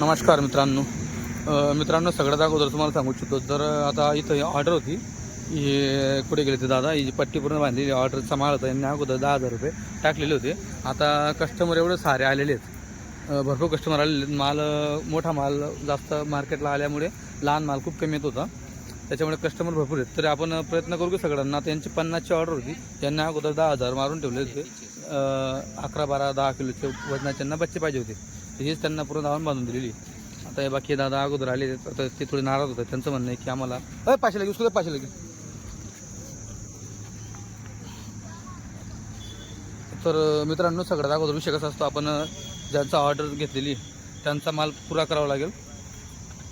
नमस्कार मित्रांनो. मित्रांनो सगळ्यात अगोदर तुम्हाला सांगू इच्छितो जर आता इथं ऑर्डर होती ही कुठे गेले होते दादा ही पट्टी पूर्ण बांधलेली ऑर्डर सांभाळ होता यांनी अगोदर दहा हजार रुपये टाकलेले होते. आता कस्टमर एवढे सारे आलेले आहेत. भरपूर कस्टमर आलेले आहेत. माल मोठा माल जास्त मार्केटला आल्यामुळे लहान माल खूप कमी येत होता. त्याच्यामुळे कस्टमर भरपूर आहेत. तरी आपण प्रयत्न करू की सगळ्यांना त्यांची पन्नासची ऑर्डर होती त्यांना अगोदर दहा हजार मारून ठेवले होते. अकरा बारा दहा किलोचे वजनाच्यांना बच्चे पाहिजे होते. तर हेच त्यांना पूर्ण धावून बांधून दिलेली. आता हे बाकी दादा अगोदर आले आता ते थोडे नाराज होतात. त्यांचं म्हणणं आहे की आम्हाला अय पाचशे लागेल उसको पाचशे लागेल तर मित्रांनो सगळ्यात अगोदर विषय कसा असतो आपण ज्यांचा ऑर्डर घेतलेली त्यांचा माल पुरा करावा लागेल.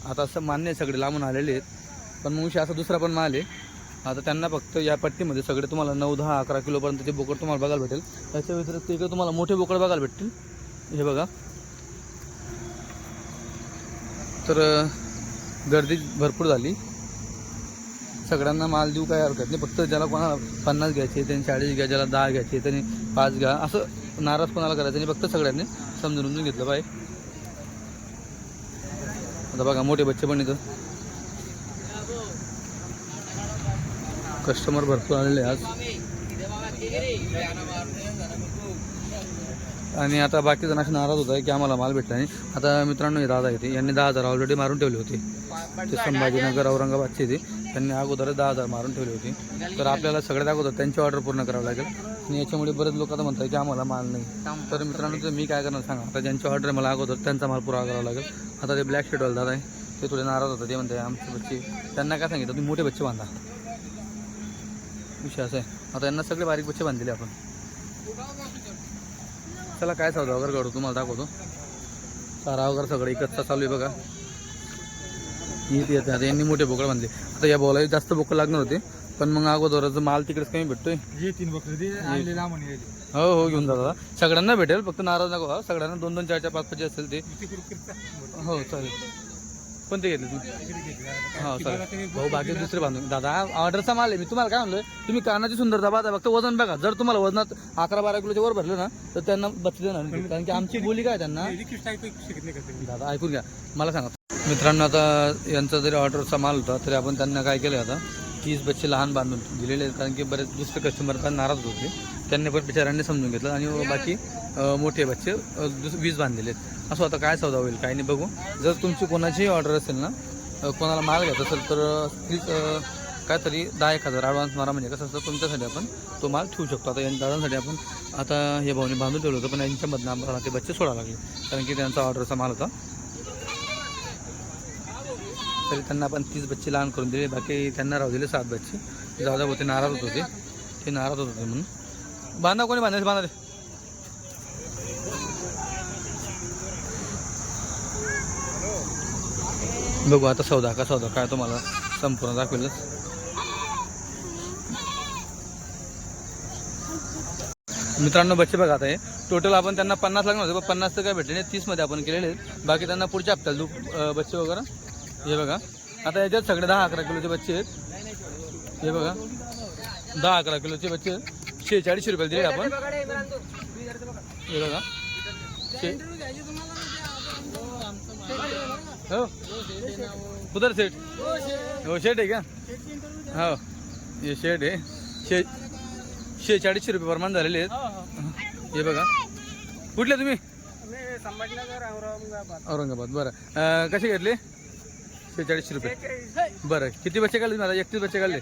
आता असं मान्य आहे सगळे लांबून आलेले आहेत. पण मग विषय असा दुसरा पण माल आहे. आता त्यांना फक्त या पट्टीमध्ये सगळे तुम्हाला नऊ दहा अकरा किलोपर्यंतचे बोकड तुम्हाला बघायला भेटेल त्याच्या व्यतिरिक्त इकडे तुम्हाला मोठे बोकड बघायला भेटतील. हे बघा. तर गर्दी भरपूर झाली. सगळ्यांना माल देऊ काय हरकत नाही. फक्त ज्याला कोणाला पन्नास घ्यायचे त्यांनी चाळीस घ्या ज्याला दहा घ्यायचे त्यांनी पाच घ्या. असं नाराज कोणाला करायचं नाही. फक्त सगळ्यांनी समजून उमजून घेतलं पाहिजे. आता बघा मोठे बच्चे पण इथं. कस्टमर भरपूर आलेले आज. आणि आता बाकी जण असे नाराज होत आहे की आम्हाला माल भेटला नाही. आता मित्रांनो हे दादा येते. यांनी दहा हजार ऑलरेडी मारून ठेवले होते. ते संभाजीनगर औरंगाबादचे ते त्यांनी अगोदरच दहा हजार मारून ठेवले होते. तर आपल्याला सगळ्यात अगोदर त्यांची ऑर्डर पूर्ण करावी लागेल. आणि याच्यामुळे बरेच लोक आता म्हणतात की आम्हाला माल नाही. तर मित्रांनो तर मी काय करणार सांगा. आता ज्यांची ऑर्डर मला अगोदर त्यांचा माल पुरावा करावा लागेल. आता ते ब्लॅक शेडवाले दादा आहे. ते थोडे नाराज होतात. ते म्हणते आमचे बच्चे त्यांना काय सांगितलं? तुम्ही मोठे बच्चे बांधा. विषय असं आहे. आता यांना सगळे बारीक बच्चे बांधलेले आपण. चला काय सौदा वगैरे काढू तुम्हाला दाखवतो. चारा वगैरे सगळं इकडचा चालू आहे बघा. येत येते आता यांनी मोठे बोकड बांधले. आता या बोलाही जास्त बोकड लागणार होते पण मग अगोदरच माल तिकडेच कमी भेटतोय. हो हो घेऊन जा दादा. सगळ्यांना भेटेल फक्त नाराज नको. सगळ्यांना दोन दोन चार चार पाच पाच असेल ते. हो चालेल. कोणते घेतले तुम्ही हो चालेल. भाऊ बाकी दुसरे बांधून. दादा ऑर्डरचा माल आहे. मी तुम्हाला काय म्हणलो तुम्ही कानाची सुंदरता बघा फक्त वजन बघा. जर तुम्हाला वजनात अकरा बारा किलोच्या वर भरलं ना तर त्यांना बचले ना कारण की आमची बोली काय त्यांना? दादा ऐकून घ्या. मला सांगा. मित्रांनो आता यांचा जरी ऑर्डरचा माल होता तरी आपण त्यांना काय केलं आता? तीस बच्चे लहान बांधून दिलेले आहेत. कारण की बरेच दुसरे कस्टमर पण नाराज होते. त्यांनी पण बिचाऱ्यांनी समजून घेतलं आणि बाकी मोठे बच्चे दुस वीस बांधलेले आहेत. असं आता काय सौदा होईल काही नाही बघू. जर तुमची कोणाची ऑर्डर असेल ना कोणाला माल घ्यायचा असेल तर प्लीज काहीतरी दहा एक हजार ॲडव्हान्स मारा म्हणजे कसं असतं तुमच्यासाठी आपण तो माल ठेवू शकतो. आता या दादांसाठी आपण आता हे भाऊने बांधून ठेवलं होतं पण यांच्यामधनं आम्हाला ते बच्चे सोडावं लागले. कारण की त्यांचा ऑर्डरचा माल होता. तरी त्यांना आपण तीस बच्चे लहान करून दिले. बाकी त्यांना राहू दिले सात बच्चे. दादा होते नाराज होत होते. ते नाराज होत होते म्हणून. बांधा कोणी बांधायचं? बांधा रे. बघू आता सौदा का सौदा काय तुम्हाला संपूर्ण दाखवेलच. मित्रांनो बच्चे बघा आता हे. टोटल आपण त्यांना पन्नास लागणार होते पण पन्नास तर काय भेटले नाही. तीसमध्ये आपण केलेले आहेत. बाकी त्यांना पुढच्या हप्त्याला दू बच्चे वगैरे. हे बघा. आता याच्यात सगळे दहा अकरा किलोचे बच्चे आहेत. हे बघा. दहा अकरा किलोचे बच्चे आहेत. शेहेचाळीसशे रुपये दिले आपण. हे बघा. शे हो. कुदर सेट हो शेट आहे का? हो. हे शेट आहे. शे शे शेहेचाळीसशे रुपये प्रमाण झालेले आहेत. हे बघा. कुठले तुम्ही? औरंगाबाद. बरं. कसे घेतले? शेहेचाळीसशे रुपये. बरं. किती बच्चे काढले तुम्ही एकतीस बच्चे काढले.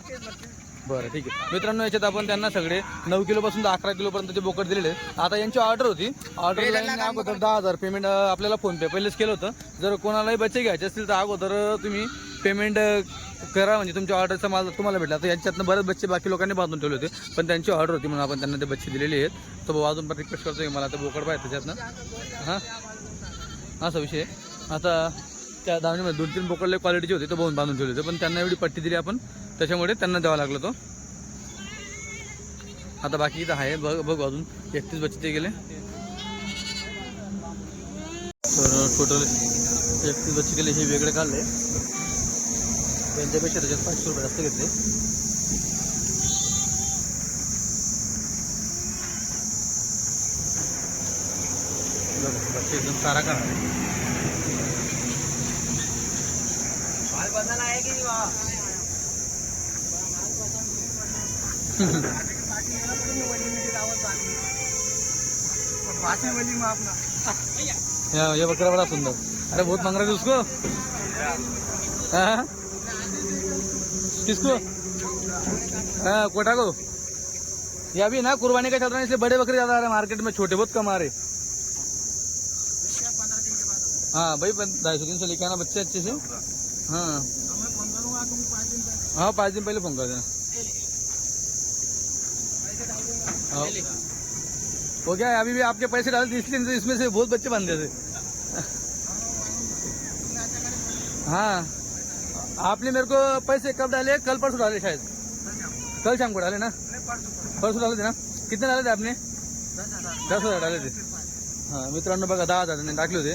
बरं ठीक आहे. मित्रांनो याच्यात आपण त्यांना सगळे नऊ किलोपासून तर अकरा किलोपर्यंतचे बोकड दिलेले आहेत. आता यांची ऑर्डर होती. ऑर्डर अगोदर दहा हजार पेमेंट आपल्याला फोनपे पहिलेच केलं होतं. जर कोणालाही बच्चे घ्यायचे असतील तर अगोदर तुम्ही पेमेंट करा. म्हणजे तुमच्या ऑर्डरचा माल तुम्हाला भेटला. तर यांच्यातनं बरेच बच्चे बाकी लोकांनी बांधून ठेवले होते. पण त्यांची ऑर्डर होती म्हणून आपण त्यांना ते बच्चे दिलेले आहेत. तर अजून पण रिक्वेस्ट करतो की मला? ते बोकड पाहिजे त्याच्यातनं. हां? असा विषय. आता त्या धावणीमध्ये दोन तीन बोकडले क्वालिटीचे होते तो बघून बांधून ठेवले होते. पण त्यांना एवढी पट्टी दिली आपण. त्याच्यामुळे त्यांना द्यावा लागला तो. आता बाकी इथं आहे. बघ बघू अजून. एकतीस बचते गेले. तर टोटल एकतीस बच्चे गेले हे वेगळे काढले. त्यांच्यापेक्षा त्याच्यात पाचशे रुपये जास्त घेतले. बच्चे एकदम सारा काढा. या ये बकरा बड़ा सुंदर। अरे, बहुत मांग रहा है उसको? हाँ? किसको? हाँ कोटा को। ये अभी ना कुर्बानी का चल रहा है, इसलिए बड़े बकरे ज़्यादा आ रहे हैं मार्केट में, छोटे बहुत कम आ रहे। हाँ भाई ढाई सौ तीन सौ लेके आना बच्चे अच्छे से। हाँ। हाँ पाँच दिन पहले फ़ोन कर देना। हाँ। हो गया अभी भी आपके पैसे डाले इसलिए तो इसमें से बहुत बच्चे बन गए थे। हाँ। आपने मेरे को पैसे कब डाले? कल परसों डाले शायद। कल शाम को डाले ना? परसों डाले थे ना? कितने डाले थे आपने? दस हजार डाले थे। हां मित्रांनो बघा दहा हजार टाकले होते।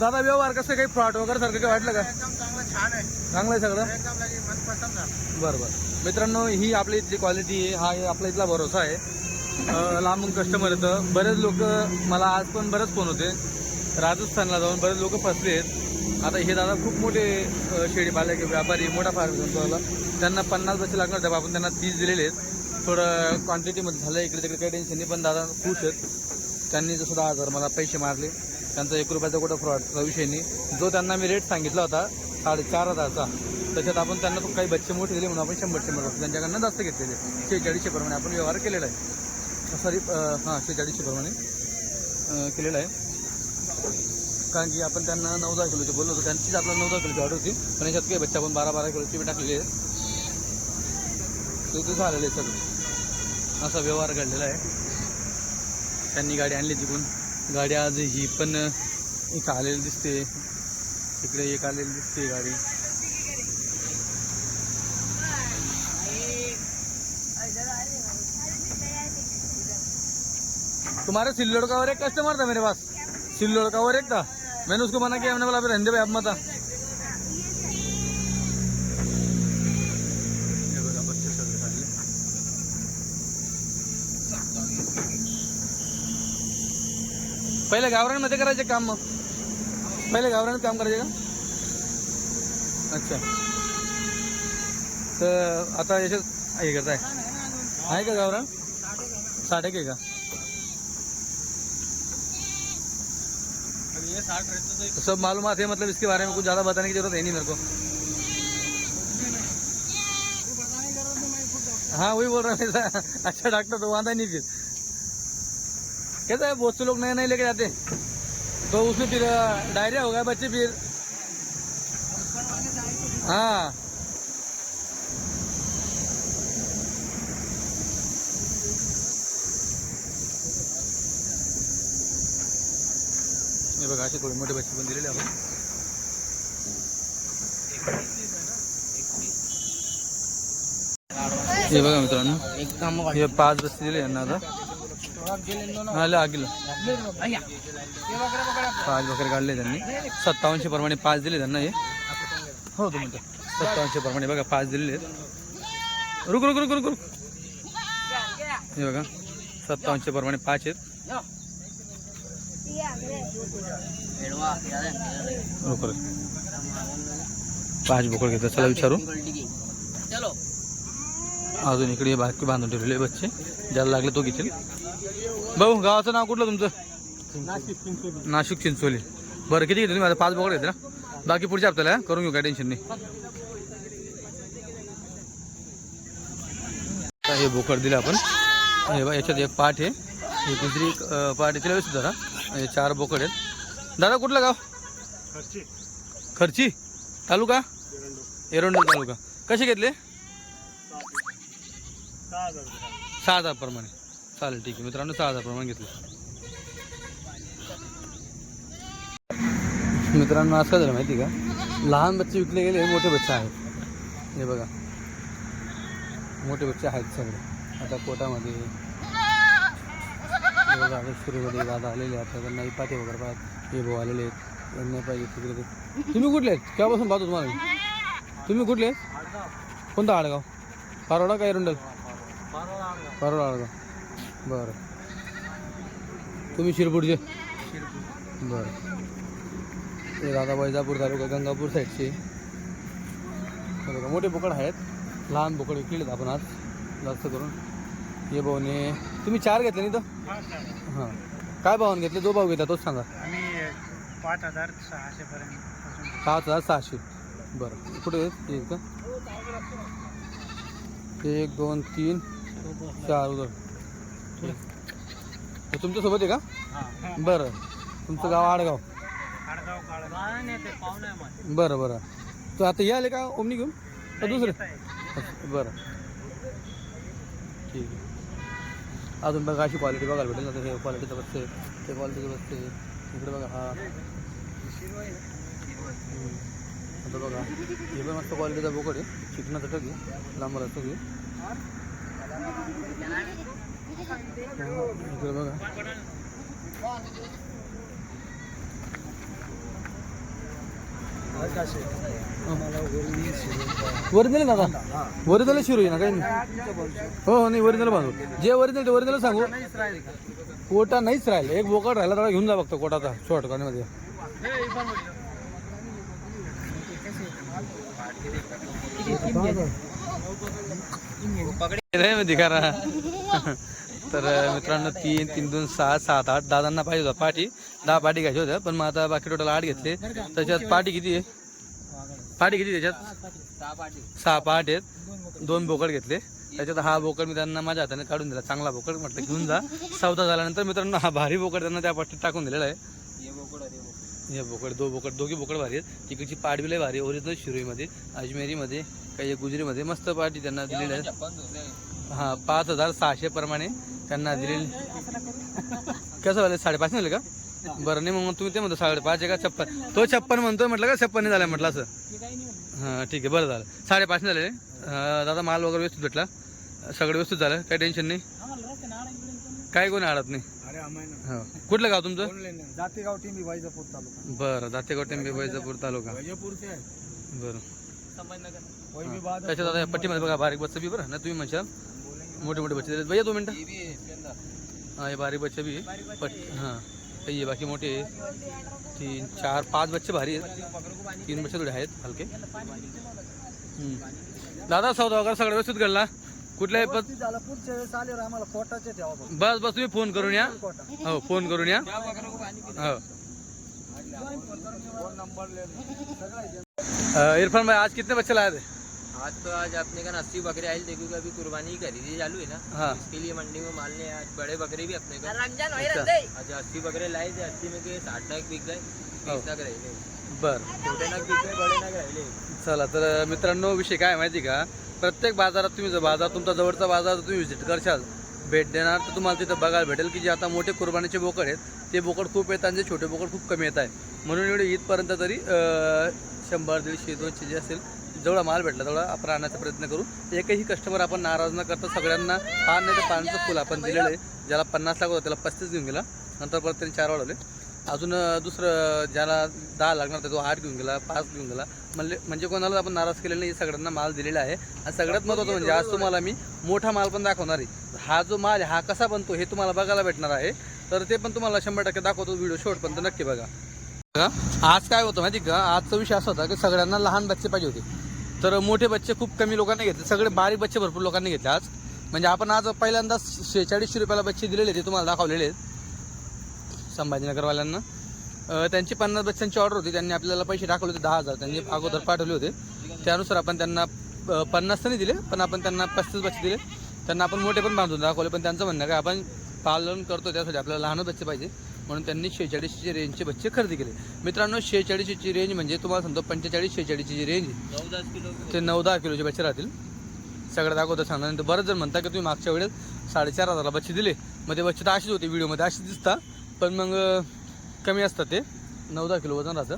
दादा व्यवहार कसं काही फ्रॉड वगैरे सारखं काही वाटलं का? चांगलं आहे. सगळं? बरं बरं. मित्रांनो ही आपल्या इथली क्वालिटी आहे. हा आपला इथला भरोसा आहे. लांबून कस्टमर येतं. बरेच लोक मला आज पण बरेच फोन होते. राजस्थानला जाऊन बरेच लोक फसले आहेत. आता हे दादा खूप मोठे अं, शेळी पालक व्यापारी मोठा फार झाला. त्यांना पन्नास पैसे लागणार होते आपण त्यांना तीस दिलेले आहेत. थोडं क्वांटिटीमध्ये झालं इकडे तिकडे काही टेन्शन नाही पण दादा खुश आहेत. त्यांनी जसं दहा हजार मला पैसे मारले. त्यांचा एक रुपयाचा कुठं फ्रॉडचा विषय नाही. जो त्यांना मी रेट सांगितला होता साडेचार हजारचा त्याच्यात आपण त्यांना काही बच्चे मोठे दिले म्हणून आपण शंभर शंभर त्यांच्याकडनं जास्त घेतलेले. शेहेचाळीसशे प्रमाणे आपण व्यवहार केलेला आहे. सॉरी हां शेहेचाळीसशे प्रमाणे केलेलं केलेला आहे. कारण की आपण त्यांना नऊ दहा किलोचे बोललो होतो. त्यांचीच आपल्याला नऊ दहा किलोची ऑर्डर होती. पण याच्यात काही बच्चा आपण बारा बारा किलोची बी टाकलेली आहे. ते झालेलं आहे सगळं. असा व्यवहार घडलेला आहे. त्यांनी गाडी आणली तिकडून. गाडी आज ही पण एक आलेली दिसते. तिकडे एक आलेली दिसते गाडी. तुम्हारे सिल्लोड का और एक कस्टमर था मेरे पास। सिल्लोड का और एक था। मैंने उसको मना किया मैंने बोला फिर रहने भाई अब मत आ." हे पहिले करायचे काम। मग पहिले गावरान काम करायचे का अच्छा। तर आता याच्यात हे। करताय आहे का गावरान? साठ एक आहे का? ये साठ रहते तो सब मालूम है मतलब इसके बारे में कुछ ज़्यादा बताने की ज़रूरत है नहीं मेरे को। हाँ वही बोल रहा हूँ। अच्छा डॉक्टर तो आता नहीं फिर। कहता है, बहुत से लोग नए नए लेके जाते हैं। तो उसमें फिर डायरिया हो गया, बच्चे फिर। हाँ। असे थोडे मोठे बच्चे पण दिलेले आपण हे बघा मित्रांनो एकदम हे पाच बस्ती दिले यांना आता. हा ला पाच बकरे काढले त्यांनी. सत्तावनशे प्रमाणे पाच दिले त्यांना हे. हो दोन म्हणतो. सत्तावनशे प्रमाणे बघा पाच दिलेले आहेत. रुक रुक रुक रुक रुक. हे बघा सत्तावनशे प्रमाणे पाच आहेत. पाच बोकड घेतात चला विचारू. चलो. अजून इकडे बाकी बांधून ठेवलेले बच्चे. ज्याला लागले तो घेतील. भाऊ गावाचं नाव कुठलं तुमचं? नाशिक चिंचोली. बरं किती घेतले तुम्ही? आता पाच बोकड घेते ना? बाकी पुढच्या हप्त्याला? करून घेऊ काय टेन्शन नाही. हे बोकड दिले आपण. हे बघा याच्यात एक पाठ आहे. ही दुसरी पाठ आहे. तिला व्यवस्थित जरा हे चार बोकड आहेत. दादा कुठलं गाव? खर्ची. खर्ची? तालुका? एरंडोल तालुका. कसे घेतले? सहा हजार प्रमाणे. चालेल ठीक आहे. मित्रांनो सहा हजार प्रमाणे घेतले. मित्रांनो असं झालं माहिती का? लहान बच्चे विकले गेले मोठे बच्चे आहेत. हे बघा. मोठे बच्चे आहेत सगळे. आता कोटामध्ये बघा आता सुरूमध्ये दादा आलेले आहेत आता त्यांना पाठी वगैरे पाहत हे भाऊ आलेले आहेत. यांना पाहिजे तिकडे ते. तुम्ही कुठले आहेत? केव्हापासून पाहतो तुम्हाला? तुम्ही कुठले आहेत? कोणता आडगाव? पारोडा का एरंडल? पारोडा आडगाव. बरं. तुम्ही शिरपूरचे? बरं. हे दादा वैजापूर तालुका गंगापूर साईडचे. मोठे बोकड आहेत. लहान बोकड विकलेत आहेत आपण आज. जास्त करून. हे भाऊने तुम्ही चार घेतले नाही तर हा सर हां. काय भावाने घेतले? दो भाऊ घेता तोच सांगा. आम्ही पाच हजार सहाशे पर्यंत पाच हजार सहाशे. बरं. कुठे आहेत? एक का एक दोन तीन चार उदर तुमच्यासोबत आहे का? बरं. तुमचं गाव आडगाव. आडगाव काळ. ते पाहुणे आहे बरं बरं. तर आता हे आले का? ओमनी घेऊन? का दुसरे? बरं ठीक आहे अजून बघा अशी क्वालिटी बघायला भेटेल. ना हे क्वालिटीचं बसते. ते क्वालिटीचं बसते. इकडे बघा हा. आता बघा. हे पण मस्त क्वालिटीचा बोकड आहे. चिकनाचं टक आहे. लांब टक आहे. इकडे बघा. ओरिजिनल दादा? ओरिजिनल शिरू ना काही नाही. हो हो नाही ओरिजिनल बांधू. जे ओरिजिनल ते ओरिजिनल सांगू. कोटा नाहीच राहिलं एक बोकड राहिला तर घेऊन जा बघतो कोटाचा शॉर्टमध्ये तर मित्रांनो तीन तीन दोन सहा सात आठ दादांना पाहिजे होता पाठी. दहा पाठी घ्यायच्या होत्या पण मग आता बाकी टोटल आठ घेतले. त्याच्यात पाठी किती आहे? पाठी किती त्याच्यात? सहा पाठ आहेत. दोन बोकड घेतले. त्याच्यात हा बोकड मी त्यांना माझ्या हाताने काढून दिला. चांगला बोकड म्हटलं घेऊन जा. सौदा झाल्यानंतर मित्रांनो हा भारी बोकड त्यांना त्या पट्टीत टाकून दिलेला आहे. हे बोकड दो बोकड दोघी बोकड भारी आहेत. तिकडची पाठ लय भारी ओरिजिनल शिरोईमध्ये अजमेरीमध्ये काही गुजरीमध्ये मस्त पाठी त्यांना दिलेल्या आहेत. हा पाच हजार सहाशे प्रमाणे त्यांना दिलेली. कसं झालं? साडेपाच झाले का? बरं नाही मग तुम्ही ते म्हणतो साडेपाच आहे का छप्पन? तो छप्पन म्हणतोय म्हटलं का छप्पन नाही झालं म्हटलं असं? हां ठीक आहे बरं झालं. साडेपाच झाले. दादा माल वगैरे व्यवस्थित भेटला. सगळं व्यवस्थित झालं काही टेन्शन नाही. काय कोणी अडत नाही. हो. कुठलं गाव तुमचं? जातेगाव टीम वैजापूर तालुका. बरं दातेगाव टेंबे वैजापूर तालुका. बरं. त्याच्यात आता या पट्टीमध्ये बघा बारीक बच्चा बी बरं ना तुम्ही म्हणशाल? मोठे मोठे बच्चे. भैया दोन मिनटं. हां हे बारीक बच्चे बी आहे. पट हां. हे ये बाकी मोठे आहे. तीन चार पाच बच्चे भारी आहेत. तीन बच्चे थोडे आहेत हलके. हम्म. दादा सौदा वगैरे सगळं व्यवस्थित घडला. कुठल्याही पद पुढच्या वेळेस आल्यावर आम्हाला कोटाचे ठेवा बघ. बस बस तुम्ही फ़ोन करून या. हो फ़ोन करून या. हो. अ, इरफान भाई आज कितने बच्चे लाए थे? आज तो आज अपने का अस्सी बकरे आयल देखो कि अभी कुर्बानी खरीदी चालू है ना। हाँ। इसके लिए मंडी में माल ले आज बड़े बकरे भी अपने का अच्छा। आज अस्सी बकरे लाए थे अस्सी में के साठ नग बिक गए हो. तीस राहिले बर। छोटे नग बिक गए बड़े राहिले चला तर मित्रांनो विषय काय आहे माहिती का? प्रत्येक बाजारात तुम्ही जर बाजार तुमचा जवळचा बाजार जर तुम्ही व्हिजिट करशाल भेट देणार तर तुम्हाला तिथं बघायला भेटेल की जे आता मोठे कुर्बानीचे बोकड आहेत ते बोकड खूप येतात आणि जे छोटे बोकड खूप कमी येत आहे म्हणून एवढे ईदपर्यंत तरी शंभर दीडशे दोनशे जे असेल जेवढा माल भेटला तेवढा आपण आणण्याचा प्रयत्न करू. एकही कस्टमर आपण नाराज न करता सगळ्यांना पान नाही तर पानचं फुल आपण दिलेलं आहे. ज्याला पन्नास लाख होतं त्याला पस्तीस घेऊन गेला. नंतर परत त्यांनी चार वाढवले. अजून दुसरं ज्याला दहा लागणार होता तो आठ घेऊन गेला पाच घेऊन गेला. म्हणजे म्हणजे कोणाला आपण नाराज केलेलं नाही सगळ्यांना माल दिलेला आहे. आणि सगळ्यात महत्त्वाचं म्हणजे आज तुम्हाला मी मोठा माल पण दाखवणार आहे. हा जो माल हा कसा बनतो हे तुम्हाला बघायला भेटणार आहे. तर ते पण तुम्हाला शंभर टक्के दाखवतो व्हिडिओ शेवटपर्यंत नक्की बघा. बघा, आज काय होतं माहिती का? आजचा विषय असा होता की सगळ्यांना लहान बच्चे पाहिजे होते. तर मोठे बच्चे खूप कमी लोकांनी घेतले. सगळे बारीक बच्चे भरपूर लोकांनी घेतले आज. म्हणजे आपण आज पहिल्यांदाच शेहेचाळीसशे रुपयाला बच्चे दिलेले ते तुम्हाला दाखवलेले आहेत. संभाजीनगरवाल्यांना. त्यांची पन्नास बच्चांची ऑर्डर होती. त्यांनी आपल्याला पैसे टाकले होते दहा हजार. त्यांनी अगोदर पाठवले होते. त्यानुसार आपण त्यांना पन्नास तर नाही दिले पण आपण त्यांना पस्तीस बच्चे दिले. त्यांना आपण मोठे पण बांधून दाखवले पण त्यांचं म्हणणं काय आपण पालन करतो त्यासाठी आपल्याला लहान बच्चे पाहिजे. म्हणून त्यांनी शेहेचाळीसची रेंजचे बच्चे खरेदी केले. मित्रांनो शेहेचाळीसची रेंज म्हणजे तुम्हाला सांगतो पंचेचाळीस शेहेचाळीसची जी रेंज ते नऊ दहा किलोचे बच्चे राहतील. सगळं दाखवतं सांगणार बरंच जण म्हणता की तुम्ही मागच्या वेळेस साडेचार हजारला बच्चे दिले. मग ते बच्चे तर असेच होते व्हिडिओमध्ये असेच दिसता. पण मग कमी असतात ते. नऊ दहा किलो वजन राहतं.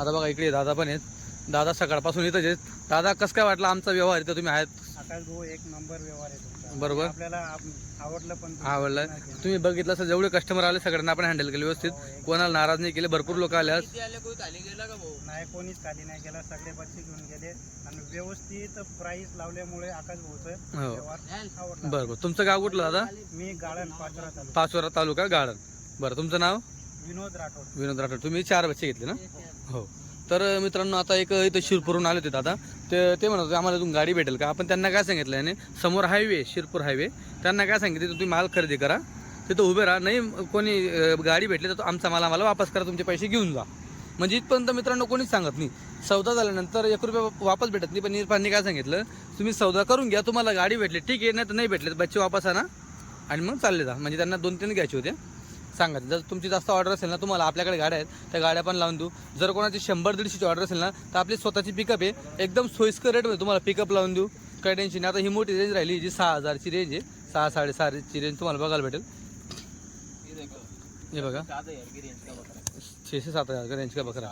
आता बघा इकडे दादा पण आहेत. दादा सकाळपासून इथंच आहेत. दादा कसं काय वाटलं? आमचा व्यवहार इथं तुम्ही आहेत. आकाश भाऊ एक नंबर व्यवहार आहे तुमचा. बरोबर. आपल्याला आप- आवडलं पण तुमचं. आवडला. तुम्ही बघितलं असं जेवढे कस्टमर आले सगळ्यांना आपण हँडल केले व्यवस्थित. कोणाला नाराज नाही केले भरपूर लोक आले आज. किती आले कोई खाली गेला का भाऊ? नाही कोणीच खाली नाही गेला. सगळे बच्चे घेऊन गेले. आणि व्यवस्थित प्राइस लावल्यामुळे आकाश भाऊचं हो. व्यवहार आवडला. बरं बरं तुमचं गाव कुठलं दादा? मी गाळण पाचरा तालुका. पाचवरा तालुका गार्डन बरं तुमचं नाव? विनोद राठोड. विनोद राठोड. तुम्ही चार बच्चे घेतले ना? हो. तर मित्रांनो आता एक इथं शिरपूरहून आले होते दादा. ते ते म्हणत होते आम्हाला तुम्ही गाडी भेटेल का? आपण त्यांना काय सांगितलं याने? समोर हायवे शिरपूर हायवे. त्यांना काय सांगितलं? तुम्ही माल खरेदी करा. तिथं उभे राहा. नाही कोणी गाडी भेटली तर आमचा माल आम्हाला वापस करा. तुमचे पैसे घेऊन जा. म्हणजे इथपर्यंत मित्रांनो कोणीच सांगत नाही. सौदा झाल्यानंतर एक रुपया वापस भेटत नाही. पण निरपांनी काय सांगितलं? तुम्ही सौदा करून घ्या. तुम्हाला गाडी भेटली. ठीक आहे. नाही तर नाही भेटले तर बच्चे वापस आणा आणि मग चालले जा. म्हणजे त्यांना दोन तीन घ्यायचे होते. सांगा जर तुमची जास्त ऑर्डर असेल ना तुम्हाला आपल्याकडे गाड्या आहेत त्या गाड्या पण लावून देऊ. जर कोणाची शंभर दीडशेची ऑर्डर असेल ना तर आपली स्वतःची पिकअप आहे. एकदम सोयीस्कर रेटमध्ये तुम्हाला पिकअप लावून देऊ. काही टेन्शन नाही. आता ही मोठी रेंज राहिली जी सहा हजारची रेंज आहे. सहा साडेसहाची रेंज तुम्हाला बघायला भेटेल. हे बघा. छेशे सात हजार का रेंज का बकरा?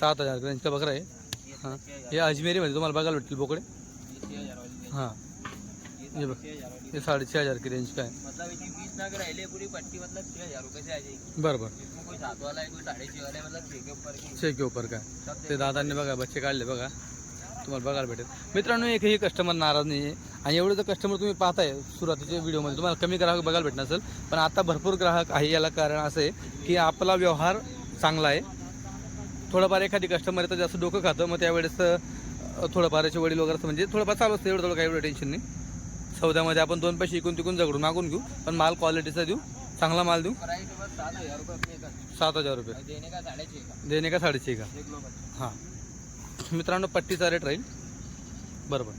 सात हजार का रेंज का बकरा आहे. हां. हे अजमेरीमध्ये तुम्हाला बघायला भेटतील बोकडे. हां. ये बघ हे साडेछे हजार की रेंज का है मतलब इसकी बीस नग रहे पूरी पट्टी मतलब छह हजार रुपये से आ जाएगी. बरं बरं. इसमें कोई सात वाला है कोई साढ़े छह वाला है मतलब छह के ऊपर की. छे के ऊपर सब ते दादांनी बघा बच्चे काढले बघा. तुम्हाला बघायला भेटेल. मित्रांनो एकही कस्टमर नाराज नाही आहे आणि एवढे जर कस्टमर तुम्ही पाहताय सुरुवातीच्या व्हिडिओमध्ये तुम्हाला कमी ग्राहक बघायला भेटणार असेल. पण आता भरपूर ग्राहक आहे. याला कारण असं आहे की आपला व्यवहार चांगला आहे. थोडंफार एखादी कस्टमर येतं जास्त डोकं खातं. मग त्यावेळेस थोडंफार याचे वडील वगैरे असं म्हणजे थोडंफार चालू असतं. एवढं थोडं काही एवढं टेन्शन नाही. सौद्यामध्ये आपण दोन पैसे इकून तिकून झगडून मागून घेऊ. पण माल क्वालिटीचा देऊ. चांगला माल देऊ. सात हजार रुपये. सात हजार रुपये देणे का साडेचे का? हां. मित्रांनो पट्टीचा रेट राहील. बरोबर.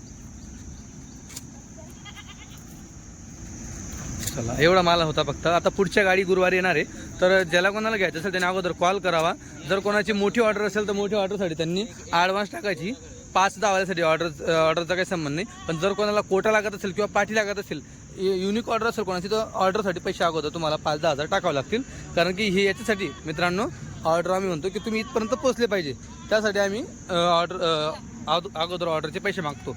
चला एवढा माल होता फक्त. आता पुढच्या गाडी गुरुवारी येणार आहे. तर ज्याला कोणाला घ्यायचं असेल त्याने अगोदर कॉल करावा. जर कोणाची मोठी ऑर्डर असेल तर मोठी ऑर्डरसाठी त्यांनी ॲडव्हान्स टाकायची. पाच दहा वाल्यासाठी ऑर्डर ऑर्डरचा काही संबंध नाही. पण जर कोणाला कोटा लागत असेल किंवा पाठी लागत असेल युनिक ऑर्डर असेल कोणाची तर ऑर्डरसाठी पैसे अगोदर तुम्हाला पाच दहा हजार टाकावे लागतील. कारण की हे याच्यासाठी मित्रांनो ऑर्डर आम्ही म्हणतो की तुम्ही इथपर्यंत पोहोचले पाहिजे. त्यासाठी आम्ही ऑर्डर अगोदर ऑर्डरचे पैसे मागतो.